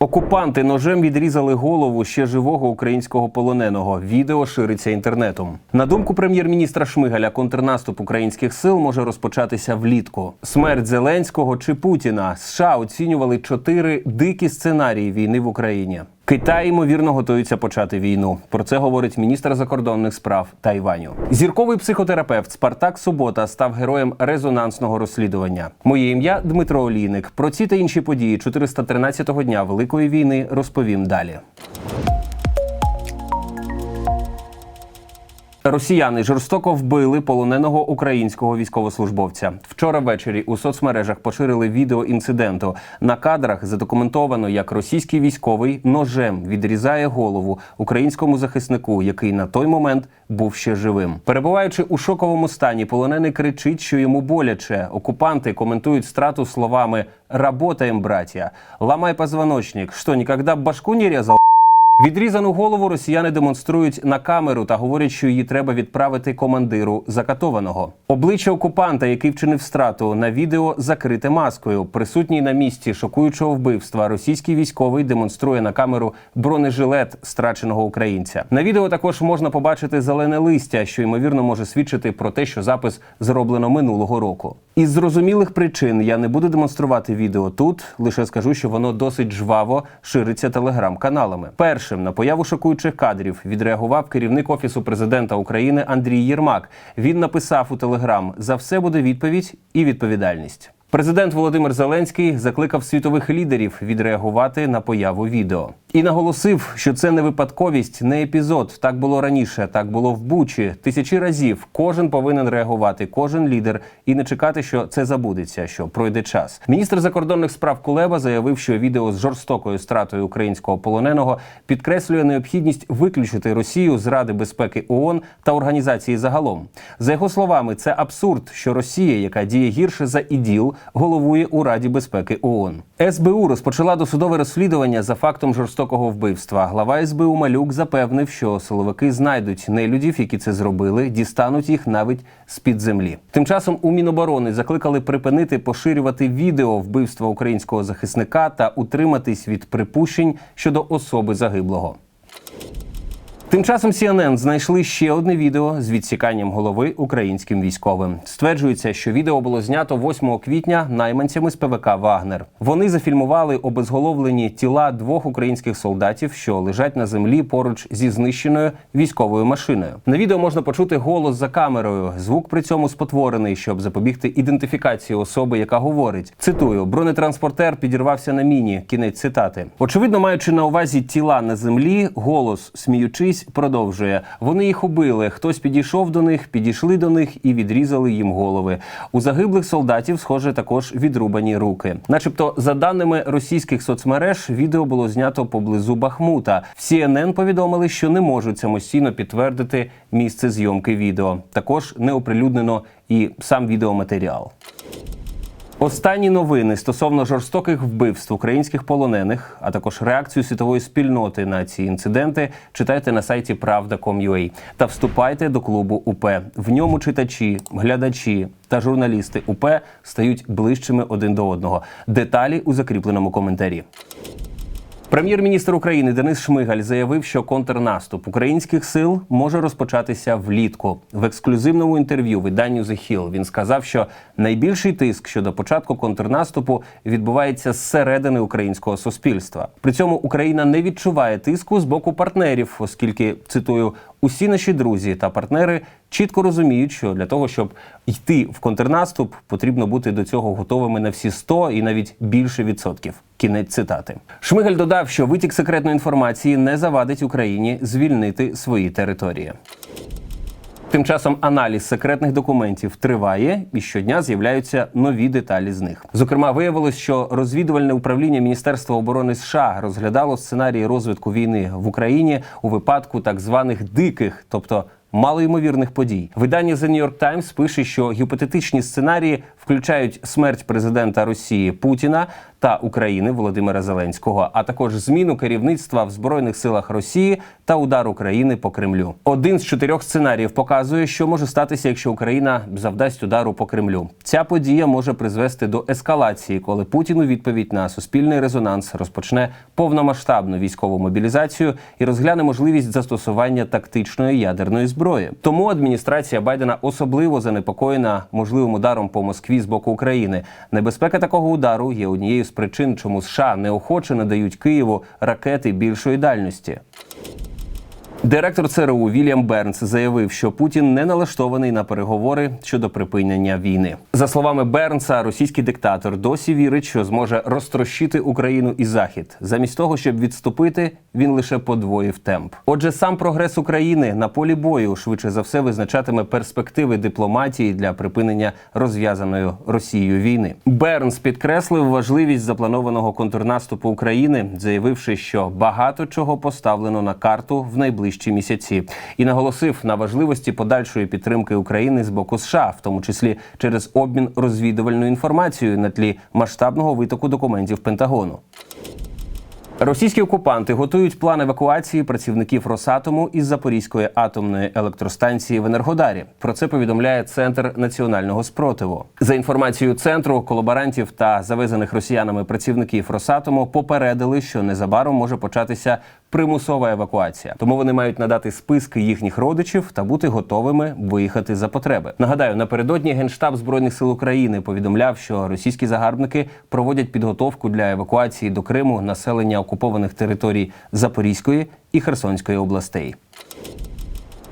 Окупанти ножем відрізали голову ще живого українського полоненого. Відео шириться інтернетом. На думку прем'єр-міністра Шмигаля, контрнаступ українських сил може розпочатися влітку. Смерть Зеленського чи Путіна США оцінювали чотири дикі сценарії війни в Україні. Китай ймовірно готується почати війну. Про це говорить міністр закордонних справ Тайваню. Зірковий психотерапевт Спартак Субота став героєм резонансного розслідування. Моє ім'я Дмитро Олійник. Про ці та інші події 413-го дня Великої війни розповім далі. Росіяни жорстоко вбили полоненого українського військовослужбовця. Вчора ввечері у соцмережах поширили відео інциденту. На кадрах задокументовано, як російський військовий ножем відрізає голову українському захиснику, який на той момент був ще живим. Перебуваючи у шоковому стані, полонений кричить, що йому боляче. Окупанти коментують страту словами «Работаем, братья! Ламай позвоночник! Що, ніколи башку не різав?» Відрізану голову росіяни демонструють на камеру та говорять, що її треба відправити командиру закатованого. Обличчя окупанта, який вчинив страту, на відео закрите маскою. Присутній на місці шокуючого вбивства. Російський військовий демонструє на камеру бронежилет страченого українця. На відео також можна побачити зелене листя, що ймовірно може свідчити про те, що запис зроблено минулого року. Із зрозумілих причин я не буду демонструвати відео тут. Лише скажу, що воно досить жваво шириться телеграм-каналами. Першим на появу шокуючих кадрів відреагував керівник офісу президента України Андрій Єрмак. Він написав у телеграм: за все буде відповідь і відповідальність. Президент Володимир Зеленський закликав світових лідерів відреагувати на появу відео і наголосив, що це не випадковість, не епізод. Так було раніше, так було в Бучі. Тисячі разів кожен повинен реагувати, кожен лідер, і не чекати, що це забудеться, що пройде час. Міністр закордонних справ Кулеба заявив, що відео з жорстокою стратою українського полоненого підкреслює необхідність виключити Росію з Ради безпеки ООН та організації загалом. За його словами, це абсурд, що Росія, яка діє гірше за іділ, головує у Раді безпеки ООН. СБУ розпочала досудове розслідування за фактом жорстокого вбивства. Глава СБУ Малюк запевнив, що силовики знайдуть нелюдів, які це зробили, дістануть їх навіть з під землі. Тим часом у Міноборони закликали припинити поширювати відео вбивства українського захисника та утриматись від припущень щодо особи загиблого. Тим часом CNN знайшли ще одне відео з відсіканням голови українським військовим. Стверджується, що відео було знято 8 квітня найманцями з ПВК Вагнер. Вони зафільмували обезголовлені тіла двох українських солдатів, що лежать на землі поруч зі знищеною військовою машиною. На відео можна почути голос за камерою. Звук при цьому спотворений, щоб запобігти ідентифікації особи, яка говорить. Цитую: бронетранспортер підірвався на міні. Кінець цитати. Очевидно, маючи на увазі тіла на землі, голос сміючись продовжує. Вони їх убили. Хтось підійшов до них, підійшли до них і відрізали їм голови. У загиблих солдатів, схоже, також відрубані руки. Начебто, за даними російських соцмереж, відео було знято поблизу Бахмута. В CNN повідомили, що не можуть самостійно підтвердити місце зйомки відео. Також не оприлюднено і сам відеоматеріал. Останні новини стосовно жорстоких вбивств українських полонених, а також реакцію світової спільноти на ці інциденти, читайте на сайті Правда.com.ua та вступайте до клубу УП. В ньому читачі, глядачі та журналісти УП стають ближчими один до одного. Деталі у закріпленому коментарі. Прем'єр-міністр України Денис Шмигаль заявив, що контрнаступ українських сил може розпочатися влітку. В ексклюзивному інтерв'ю виданню The Hill він сказав, що найбільший тиск щодо початку контрнаступу відбувається зсередини українського суспільства. При цьому Україна не відчуває тиску з боку партнерів, оскільки цитую. Усі наші друзі та партнери чітко розуміють, що для того, щоб йти в контрнаступ, потрібно бути до цього готовими на всі 100 і навіть більше відсотків. Кінець цитати. Шмигаль додав, що витік секретної інформації не завадить Україні звільнити свої території. Тим часом аналіз секретних документів триває, і щодня з'являються нові деталі з них. Зокрема, виявилось, що розвідувальне управління Міністерства оборони США розглядало сценарії розвитку війни в Україні у випадку так званих диких, тобто малоймовірних подій. Видання The New York Times пише, що гіпотетичні сценарії включають смерть президента Росії Путіна та України Володимира Зеленського, а також зміну керівництва в збройних силах Росії та удар України по Кремлю. Один з чотирьох сценаріїв показує, що може статися, якщо Україна завдасть удару по Кремлю. Ця подія може призвести до ескалації, коли Путін у відповідь на суспільний резонанс розпочне повномасштабну військову мобілізацію і розгляне можливість застосування тактичної ядерної зброї. Тому адміністрація Байдена особливо занепокоєна можливим ударом по Москві з боку України. Небезпека такого удару є однією з причин, чому США неохоче надають Києву ракети більшої дальності. Директор ЦРУ Вільям Бернс заявив, що Путін не налаштований на переговори щодо припинення війни. За словами Бернса, російський диктатор досі вірить, що зможе розтрощити Україну і Захід. Замість того, щоб відступити, він лише подвоїв темп. Отже, сам прогрес України на полі бою швидше за все визначатиме перспективи дипломатії для припинення розв'язаної Росією війни. Бернс підкреслив важливість запланованого контрнаступу України, заявивши, що багато чого поставлено на карту в найближчі місяці, і наголосив на важливості подальшої підтримки України з боку США, в тому числі через обмін розвідувальною інформацією на тлі масштабного витоку документів Пентагону. Російські окупанти готують план евакуації працівників Росатому із Запорізької атомної електростанції в Енергодарі. Про це повідомляє Центр національного спротиву. За інформацією центру, колаборантів та завезених росіянами працівників Росатому попередили, що незабаром може початися примусова евакуація. Тому вони мають надати списки їхніх родичів та бути готовими виїхати за потреби. Нагадаю, напередодні генштаб збройних сил України повідомляв, що російські загарбники проводять підготовку для евакуації до Криму населення окупованих територій Запорізької і Херсонської областей.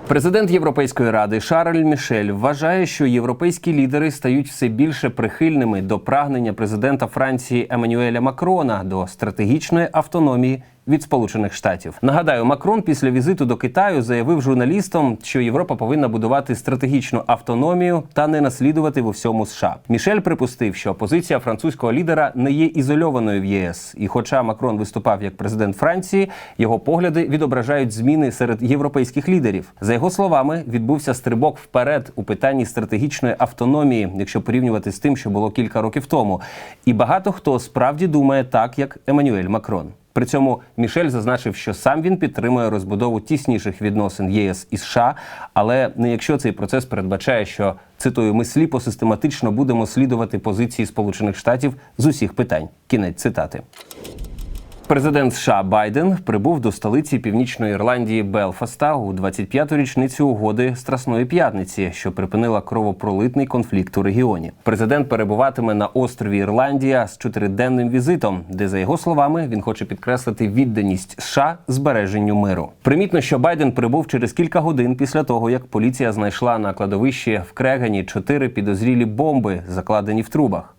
Президент Європейської ради Шарль Мішель вважає, що європейські лідери стають все більше прихильними до прагнення президента Франції Еммануеля Макрона до стратегічної автономії від Сполучених Штатів. Нагадаю, Макрон після візиту до Китаю заявив журналістам, що Європа повинна будувати стратегічну автономію та не наслідувати в усьому США. Мішель припустив, що позиція французького лідера не є ізольованою в ЄС. І, хоча Макрон виступав як президент Франції, його погляди відображають зміни серед європейських лідерів. За його словами, відбувся стрибок вперед у питанні стратегічної автономії, якщо порівнювати з тим, що було кілька років тому. І багато хто справді думає так, як Еммануель Макрон. При цьому Мішель зазначив, що сам він підтримує розбудову тісніших відносин ЄС і США, але не якщо цей процес передбачає, що цитую, ми сліпо систематично будемо слідувати позиції Сполучених Штатів з усіх питань. Кінець цитати. Президент США Байден прибув до столиці Північної Ірландії Белфаста у 25-ту річницю угоди Страсної п'ятниці, що припинила кровопролитний конфлікт у регіоні. Президент перебуватиме на острові Ірландія з чотириденним візитом, де за його словами він хоче підкреслити відданість США збереженню миру. Примітно, що Байден прибув через кілька годин після того, як поліція знайшла на кладовищі в Крегані чотири підозрілі бомби, закладені в трубах.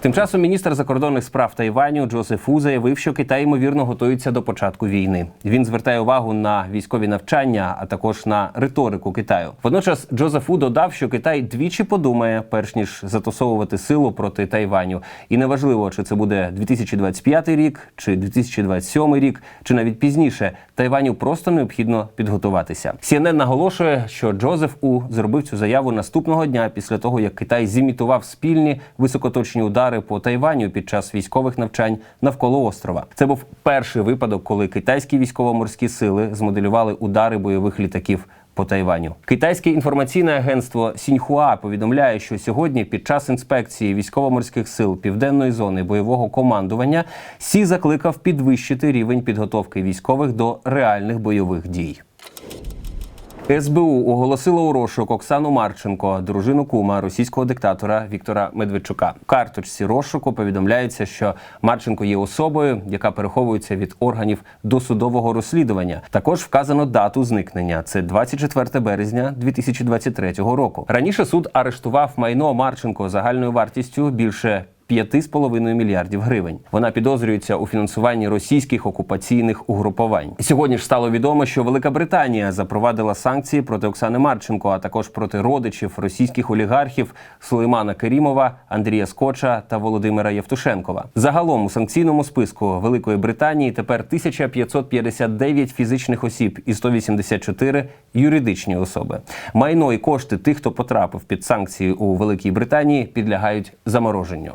Тим часом міністр закордонних справ Тайваню Джозеф Фу заявив, що Китай ймовірно готується до початку війни. Він звертає увагу на військові навчання, а також на риторику Китаю. Водночас Джозеф Фу додав, що Китай двічі подумає, перш ніж застосовувати силу проти Тайваню. І неважливо, чи це буде 2025 рік, чи 2027 рік, чи навіть пізніше. Тайваню просто необхідно підготуватися. CNN наголошує, що Джозеф У зробив цю заяву наступного дня після того, як Китай зімітував спільні високоточні удари по Тайваню під час військових навчань навколо острова. Це був перший випадок, коли китайські військово-морські сили змоделювали удари бойових літаків. По Тайваню китайське інформаційне агентство Сіньхуа повідомляє, що сьогодні, під час інспекції військово-морських сил південної зони бойового командування, Сі закликав підвищити рівень підготовки військових до реальних бойових дій. СБУ оголосило у розшук Оксану Марченко, дружину кума російського диктатора Віктора Медведчука. В карточці розшуку повідомляється, що Марченко є особою, яка переховується від органів досудового розслідування. Також вказано дату зникнення. Це 24 березня 2023 року. Раніше суд арештував майно Марченко загальною вартістю більше 5,5 мільярдів гривень. Вона підозрюється у фінансуванні російських окупаційних угрупувань. Сьогодні ж стало відомо, що Велика Британія запровадила санкції проти Оксани Марченко, а також проти родичів російських олігархів Сулеймана Керімова, Андрія Скоча та Володимира Євтушенкова. Загалом у санкційному списку Великої Британії тепер 1559 фізичних осіб і 184 юридичні особи. Майно і кошти тих, хто потрапив під санкції у Великій Британії, підлягають замороженню.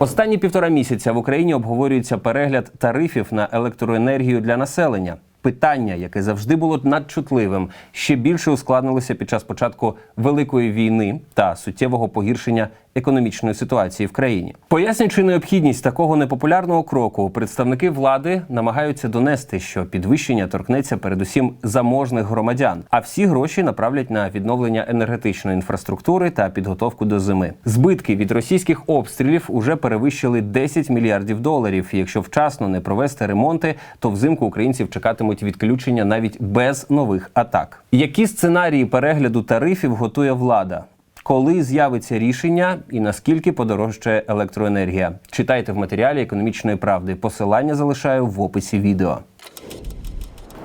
Останні півтора місяця в Україні обговорюється перегляд тарифів на електроенергію для населення. Питання, яке завжди було надчутливим, ще більше ускладнилося під час початку великої війни та суттєвого погіршення економічної ситуації в країні. Пояснюючи необхідність такого непопулярного кроку, представники влади намагаються донести, що підвищення торкнеться передусім заможних громадян, а всі гроші направлять на відновлення енергетичної інфраструктури та підготовку до зими. Збитки від російських обстрілів уже перевищили 10 мільярдів доларів. Якщо вчасно не провести ремонти, то взимку українців чекатимуть відключення навіть без нових атак. Які сценарії перегляду тарифів готує влада? Коли з'явиться рішення і наскільки подорожчає електроенергія? Читайте в матеріалі економічної правди. Посилання залишаю в описі відео.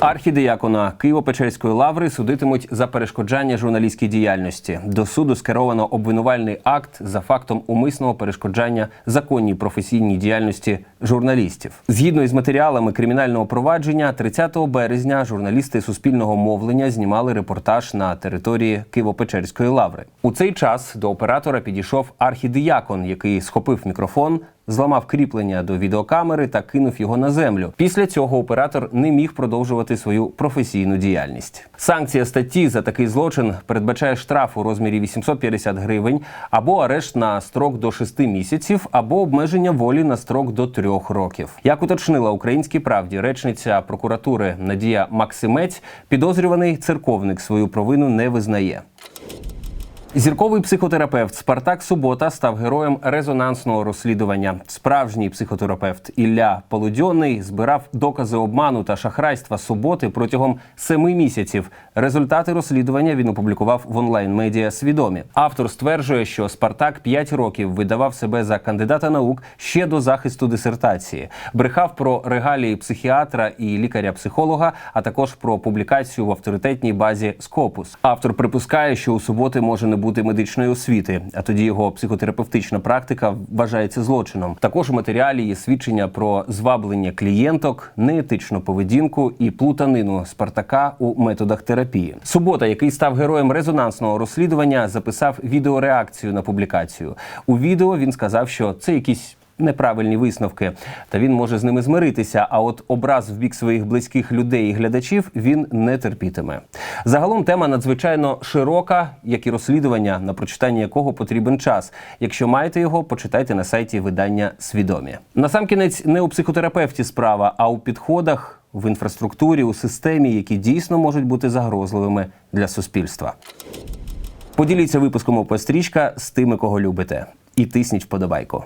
Архідіякона Києво-Печерської лаври судитимуть за перешкоджання журналістській діяльності. До суду скеровано обвинувальний акт за фактом умисного перешкоджання законній професійній діяльності журналістів. Згідно із матеріалами кримінального провадження, 30 березня журналісти суспільного мовлення знімали репортаж на території Києво-Печерської лаври. У цей час до оператора підійшов архідіякон, який схопив мікрофон. Зламав кріплення до відеокамери та кинув його на землю. Після цього оператор не міг продовжувати свою професійну діяльність. Санкція статті за такий злочин передбачає штраф у розмірі 850 гривень або арешт на строк до 6 місяців, або обмеження волі на строк до 3 років. Як уточнила українській правді речниця прокуратури Надія Максимець, підозрюваний церковник свою провину не визнає. Зірковий психотерапевт Спартак Субота став героєм резонансного розслідування. Справжній психотерапевт Ілля Полудьонний збирав докази обману та шахрайства суботи протягом семи місяців. Результати розслідування він опублікував в онлайн-медіа свідомі. Автор стверджує, що Спартак п'ять років видавав себе за кандидата наук ще до захисту дисертації, брехав про регалії психіатра і лікаря-психолога, а також про публікацію в авторитетній базі Скопус. Автор припускає, що у суботи може не бути медичної освіти, а тоді його психотерапевтична практика вважається злочином. Також у матеріалі є свідчення про зваблення клієнток, неетичну поведінку і плутанину Спартака у методах терапії. Субота, який став героєм резонансного розслідування, записав відеореакцію на публікацію. У відео він сказав, що це якісь неправильні висновки, та він може з ними змиритися. А от образ в бік своїх близьких людей і глядачів він не терпітиме. Загалом тема надзвичайно широка, як і розслідування, на прочитання якого потрібен час. Якщо маєте його, почитайте на сайті видання свідомі. Насамкінець не у психотерапевті справа, а у підходах. В інфраструктурі у системі, які дійсно можуть бути загрозливими для суспільства. Поділіться випуском ОП «Стрічка» з тими, кого любите, і тисніть вподобайку.